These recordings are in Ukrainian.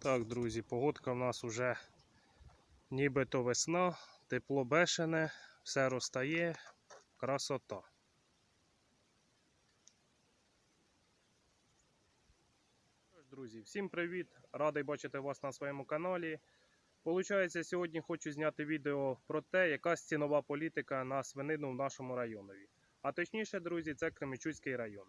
Так, друзі, погодка в нас уже нібито весна, тепло бешене, все розтає, красота. Друзі, всім привіт! Радий бачити вас на своєму каналі. Получається, сьогодні хочу зняти відео про те, яка цінова політика на свинину в нашому районові. А точніше, друзі, це Кременчуцький район.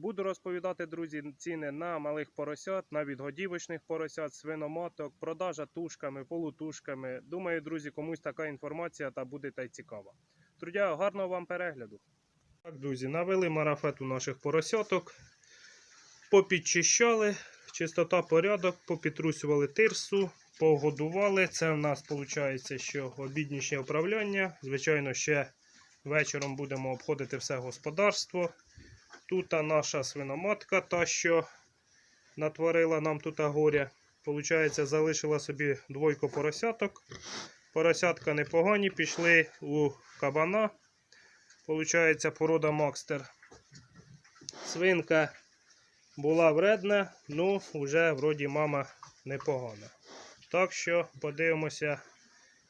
Буду розповідати, друзі, ціни на малих поросят, на відгодівочних поросят, свиноматок, продажа тушками, полутушками. Думаю, друзі, комусь така інформація та буде та й цікава. Трудя, гарного вам перегляду. Так, друзі, навели марафету наших поросяток, попідчищали, чистота порядок, попітрусювали тирсу, погодували. Це в нас виходить, що обіднішнє управління. Звичайно, ще вечором будемо обходити все господарство. Тут наша свиноматка, та що натворила нам тут горя. Получається, залишила собі двойку поросяток. Поросятка непогані, пішли у кабана. Получається, порода Макстер. Свинка була вредна, ну вже вроді мама непогана. Так що подивимося,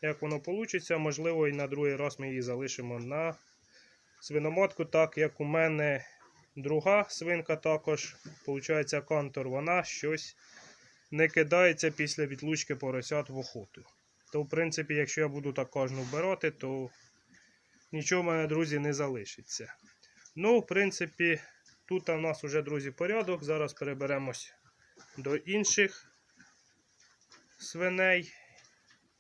як воно вийде. Можливо, і на другий раз ми її залишимо на свиноматку, так як у мене друга свинка також, виходить, кантор, вона щось не кидається після відлучки поросят в охоту. То, в принципі, якщо я буду так кожну вбирати, то нічого в мене, друзі, не залишиться. Ну, в принципі, тут у нас вже, друзі, порядок. Зараз переберемось до інших свиней.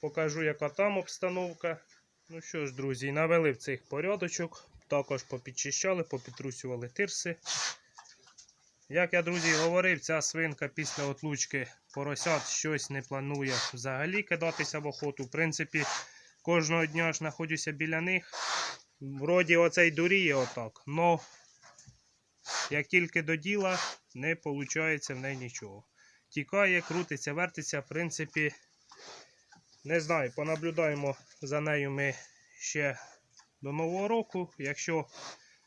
Покажу, яка там обстановка. Ну що ж, друзі, навели в цих порядочок. Також попідчищали, попітрусювали тирси. Як я, друзі, говорив, ця свинка після отлучки поросят щось не планує взагалі кидатися в охоту. В принципі, кожного дня ж знаходжуся біля них. Вроді оцей дуріє отак. Но як тільки до діла, не виходить в неї нічого. Тікає, крутиться, вертиться. В принципі, не знаю, понаблюдаємо за нею ми ще до нового року. Якщо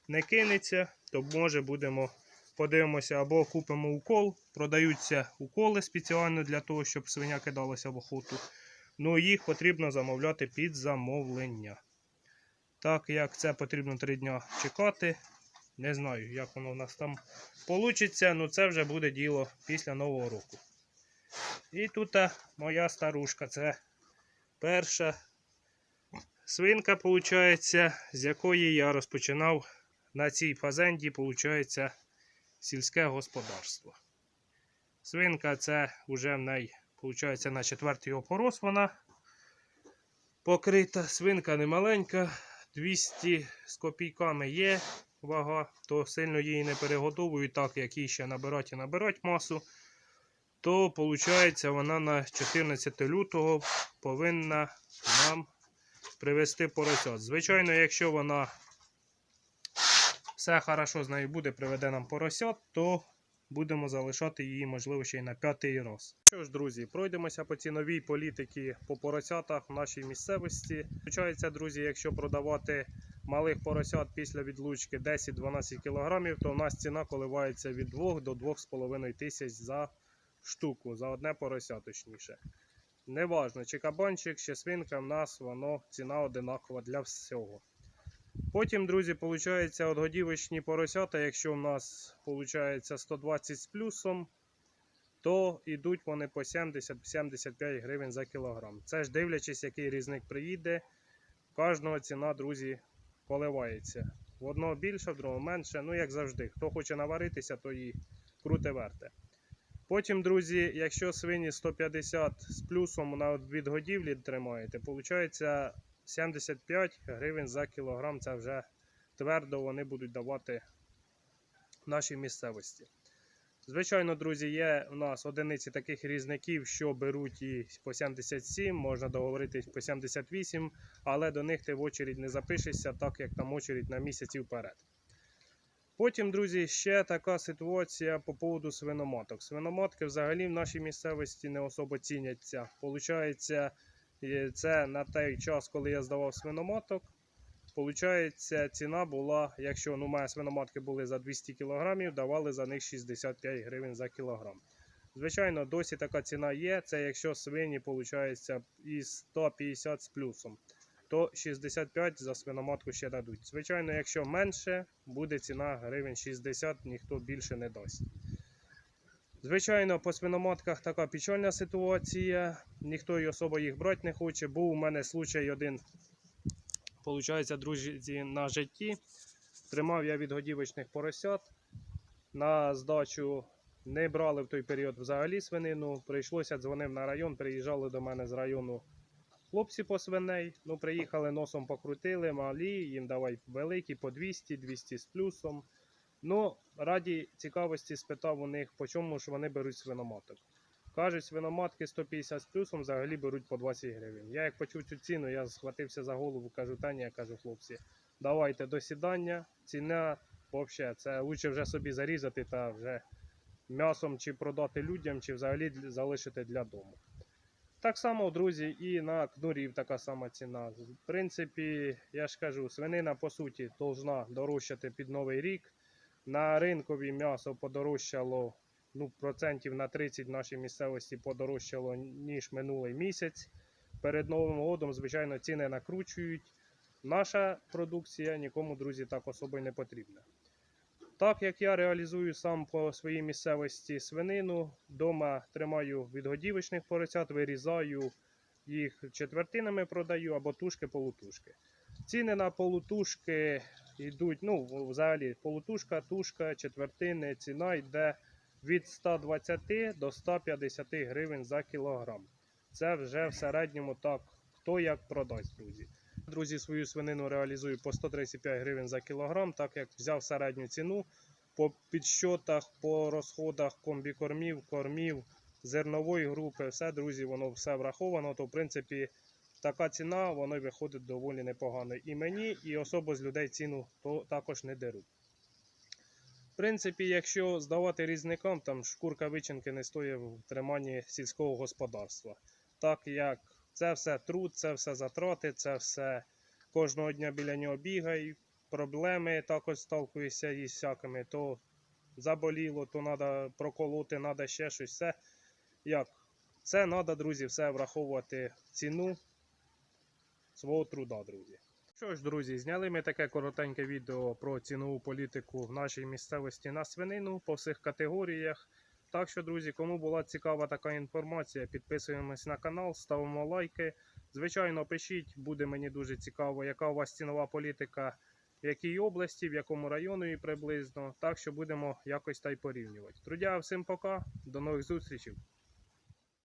не кинеться, то може будемо подивимося або купимо укол. Продаються уколи спеціально для того, щоб свиня кидалася в охоту. Ну їх потрібно замовляти під замовлення. Так як це потрібно 3 дня чекати. Не знаю, як воно у нас там вийде, але це вже буде діло після нового року. І тут моя старушка, це перша свинка, виходить, з якої я розпочинав на цій фазенді, виходить, сільське господарство. Свинка це вже в неї, виходить, на четвертий опорос вона покрита. Свинка не маленька, 200 з копійками є вага, то сильно її не перегодовують, так як їй ще набирати і набирати масу. То, виходить, вона на 14 лютого повинна нам привезти поросят. Звичайно, якщо вона все хорошо з нею буде, приведе нам поросят, то будемо залишати її, можливо, ще й на п'ятий раз. Що ж, друзі, пройдемося по ціновій політиці по поросятах в нашій місцевості. Звичайно, друзі, якщо продавати малих поросят після відлучки 10-12 кг, то у нас ціна коливається від 2 до 2,5 тисяч за штуку, за одне порося, точніше. Неважно, чи кабанчик, чи свинка, в нас воно ціна одинакова для всього. Потім, друзі, виходить, одгодівочні поросята, якщо в нас виходить 120 з плюсом, то йдуть вони по 70-75 гривень за кілограм. Це ж дивлячись, який різник приїде. Кожного ціна, друзі, коливається. В одного більше, в другого менше. Ну, як завжди, хто хоче наваритися, то і круте верте. Потім, друзі, якщо свині 150 з плюсом на відгодівлі тримаєте, виходить 75 гривень за кілограм. Це вже твердо вони будуть давати нашій місцевості. Звичайно, друзі, є у нас одиниці таких різників, що беруть і по 77, можна договоритись по 78, але до них ти в очередь не запишешся, так як там очередь на місяці вперед. Потім, друзі, ще така ситуація по поводу свиноматок. Свиноматки взагалі в нашій місцевості не особо ціняться. Получається, це на той час, коли я здавав свиноматок. Получається, ціна була, якщо ну, у мене свиноматки були за 200 кг, давали за них 65 гривень за кілограм. Звичайно, досі така ціна є. Це якщо свині, виходить, із 150 з плюсом, то 65 за свиноматку ще дадуть. Звичайно, якщо менше, буде ціна гривень 60, ніхто більше не дасть. Звичайно, по свиноматках така печальна ситуація. Ніхто й особо їх брати не хоче. Був у мене случай один, виходить, друзі, на житті. Тримав я відгодівочних поросят. На здачу не брали в той період взагалі свинину. Прийшлося дзвонив на район, приїжджали до мене з району хлопці по свиней. Ну, приїхали, носом покрутили, малі, їм давай великі по 200, 200 з плюсом. Ну, раді цікавості спитав у них, по чому ж вони беруть свиноматок. Кажуть, свиноматки 150 з плюсом взагалі беруть по 20 гривень. Я як почув цю ціну, я схватився за голову, кажу, та ні, я кажу, хлопці, давайте до сідання. Ціна взагалі, це лучше вже собі зарізати та вже м'ясом чи продати людям, чи взагалі залишити для дому. Так само, друзі, і на кнурів така сама ціна. В принципі, я ж кажу, свинина по суті должна дорожчати під новий рік. На ринкові м'ясо подорожчало ну, процентів на 30 в нашій місцевості подорожчало ніж минулий місяць. Перед Новим годом, звичайно, ціни накручують. Наша продукція нікому, друзі, так особо не потрібна. Так як я реалізую сам по своїй місцевості свинину, вдома тримаю відгодівочних поросят, вирізаю їх четвертинами продаю або тушки-полутушки. Ціни на полутушки йдуть, ну, взагалі, полутушка, тушка, четвертини, ціна йде від 120 до 150 гривень за кілограм. Це вже в середньому так, хто як продасть, друзі. Друзі, свою свинину реалізую по 135 гривень за кілограм, так як взяв середню ціну по підсчотах, по розходах комбікормів, кормів, зернової групи, все, друзі, воно все враховано, то в принципі така ціна воно виходить доволі непогано. І мені, і особо з людей ціну то також не деруть. В принципі, якщо здавати різникам, там шкурка вичинки не стоїть в триманні сільського господарства. Так як це все труд, це все затрати, це все кожного дня біля нього бігай, проблеми також сталкуюся із всякими, то заболіло, то треба проколоти, треба ще щось. Все як? Це треба, друзі, все враховувати ціну свого труда, друзі. Що ж, друзі, зняли ми таке коротеньке відео про цінову політику в нашій місцевості на свинину по всіх категоріях. Так що, друзі, кому була цікава така інформація, підписуємось на канал, ставимо лайки. Звичайно, пишіть, буде мені дуже цікаво, яка у вас цінова політика, в якій області, в якому району і приблизно. Так що будемо якось та й порівнювати. Трудя, всім пока, до нових зустрічей.